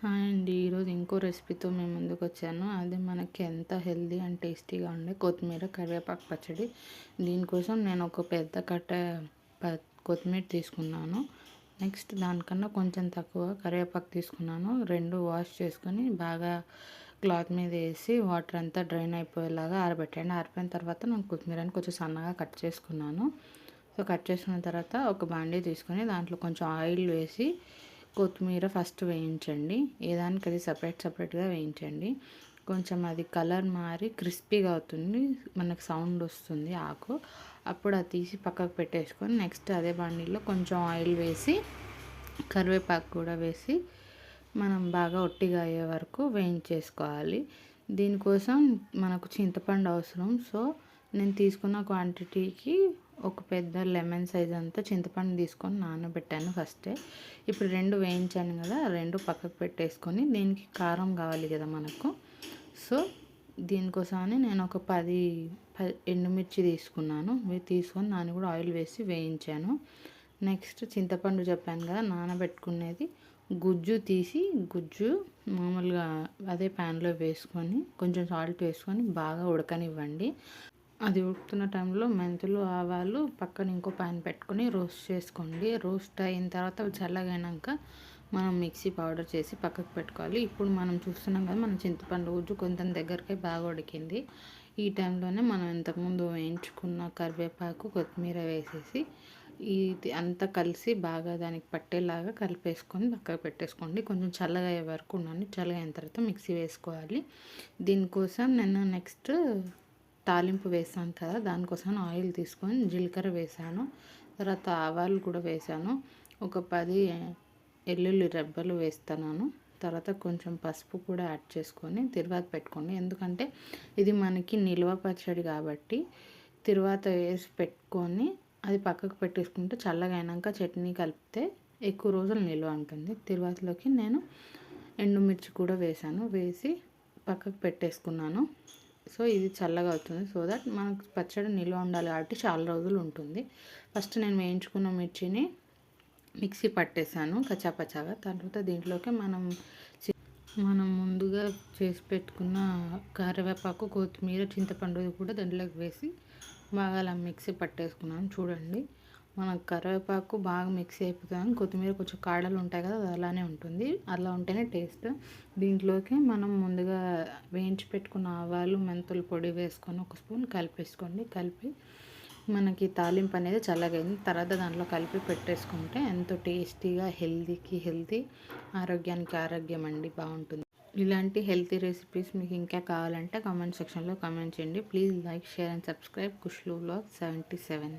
Hi అండి. ఈరోజు ఇంకో రెసిపీతో మేము ముందుకు వచ్చాను. అది మనకి ఎంత హెల్దీ అండ్ టేస్టీగా ఉండే కొత్తిమీర కరివేపాకు పచ్చడి. దీనికోసం నేను ఒక పెద్ద కట్ట కొత్తిమీర తీసుకున్నాను. నెక్స్ట్ దానికన్నా కొంచెం తక్కువ కరివేపాకు తీసుకున్నాను. రెండు వాష్ చేసుకొని బాగా క్లాత్ మీద వేసి వాటర్ అంతా డ్రైన్ అయిపోయేలాగా ఆరబెట్టాను ఆరిపోయిన తర్వాత నేను కొత్తిమీరని కొంచెం సన్నగా కట్ చేసుకున్నాను. సో కట్ చేసుకున్న తర్వాత ఒక బాండీ తీసుకొని దాంట్లో కొంచెం ఆయిల్ వేసి కొత్తిమీర ఫస్ట్ వేయించండి. ఏదానికి అది సపరేట్ సపరేట్గా వేయించండి. కొంచెం అది కలర్ మారి క్రిస్పీగా అవుతుంది. మనకు సౌండ్ వస్తుంది ఆకు. అప్పుడు అది తీసి పక్కకు పెట్టేసుకొని నెక్స్ట్ అదే బండిలో కొంచెం ఆయిల్ వేసి కరివేపాకు కూడా వేసి మనం బాగా ఒట్టిగా అయ్యే వరకు వేయించేసుకోవాలి. దీనికోసం మనకు చింతపండు అవసరం. సో నేను తీసుకున్న క్వాంటిటీకి ఒక పెద్ద లెమన్ సైజ్ అంతా చింతపండు తీసుకొని నానబెట్టాను ఫస్టే ఇప్పుడు రెండు వేయించాను కదా రెండు పక్కకు పెట్టేసుకొని దీనికి కారం కావాలి కదా మనకు. సో దీనికోసమని నేను ఒక పది ఎండుమిర్చి తీసుకున్నాను. తీసుకొని దాన్ని కూడా ఆయిల్ వేసి వేయించాను. నెక్స్ట్ చింతపండు చెప్పాను కదా నానబెట్టుకునేది గుజ్జు తీసి గుజ్జు మామూలుగా అదే ప్యాన్లో వేసుకొని కొంచెం సాల్ట్ వేసుకొని బాగా ఉడకనివ్వండి. అది ఉడుకుతున్న టైంలో మెంతులు ఆవాలు పక్కన ఇంకో ప్యాన్ పెట్టుకొని రోస్ట్ చేసుకోండి. రోస్ట్ అయిన తర్వాత చల్లగైనాక మనం మిక్సీ పౌడర్ చేసి పక్కకు పెట్టుకోవాలి. ఇప్పుడు మనం చూస్తున్నాం కదా మన చింతపండు గుజ్జు కొంచెం దగ్గరకే బాగా ఉడికింది. ఈ టైంలోనే మనం ఇంతకుముందు వేయించుకున్న కరివేపాకు కొత్తిమీర వేసేసి ఇది అంతా కలిసి బాగా దానికి పట్టేలాగా కలిపేసుకొని పక్కకు పెట్టేసుకోండి. కొంచెం చల్లగా అయ్యే వరకు ఉండండి. చల్లగా అయిన తర్వాత మిక్సీ వేసుకోవాలి. దీనికోసం నేను నెక్స్ట్ తాలింపు వేసాను కదా దానికోసం ఆయిల్ తీసుకొని జీలకర్ర వేసాను తర్వాత ఆవాలు కూడా వేసాను ఒక పది ఎల్లుల్లి రెబ్బలు వేస్తున్నాను. తర్వాత కొంచెం పసుపు కూడా యాడ్ చేసుకొని తిరువాత పెట్టుకోండి. ఎందుకంటే ఇది మనకి నిల్వ పచ్చడి కాబట్టి తిరువాత వేసి పెట్టుకొని అది పక్కకు పెట్టేసుకుంటే చల్లగా అయినాక చట్నీ కలిపితే ఎక్కువ రోజులు నిల్వ ఉంటుంది. తిరువాతలోకి నేను ఎండుమిర్చి కూడా వేసాను వేసి పక్కకు పెట్టేసుకున్నాను. సో ఇది చల్లగా అవుతుంది. సో దట్ మనకు పచ్చడి నిల్వ ఉండాలి కాబట్టి చాలా రోజులు ఉంటుంది. ఫస్ట్ నేను వేయించుకున్న మిర్చిని మిక్సీ పట్టేశాను కచ్చాపచ్చాగా. తర్వాత దీంట్లోకి మనం మనం ముందుగా చేసి పెట్టుకున్న కరివేపాకు కొత్తిమీర చింతపండు కూడా దాంట్లోకి వేసి బాగా అలా మిక్సీ పట్టేసుకున్నాను. చూడండి మన కరివేపాకు బాగా మిక్స్ అయిపోతుంది. కొత్తిమీర కొంచెం కాడలు ఉంటాయి కదా అది అలానే ఉంటుంది. అలా ఉంటేనే టేస్ట్. దీంట్లోకి మనం ముందుగా వేయించి పెట్టుకున్న ఆవాలు మెంతులు పొడి వేసుకొని ఒక స్పూన్ కలిపేసుకోండి. కలిపి మనకి తాలింపు అనేది చల్లగైంది తర్వాత దాంట్లో కలిపి పెట్టేసుకుంటే ఎంతో టేస్టీగా హెల్తీకి హెల్తీ ఆరోగ్యానికి ఆరోగ్యం అండి. బాగుంటుంది. ఇలాంటి హెల్తీ రెసిపీస్ మీకు ఇంకా కావాలంటే కామెంట్ సెక్షన్లో కామెంట్ చేయండి. Please like share and subscribe Kushlu blog seventy seven.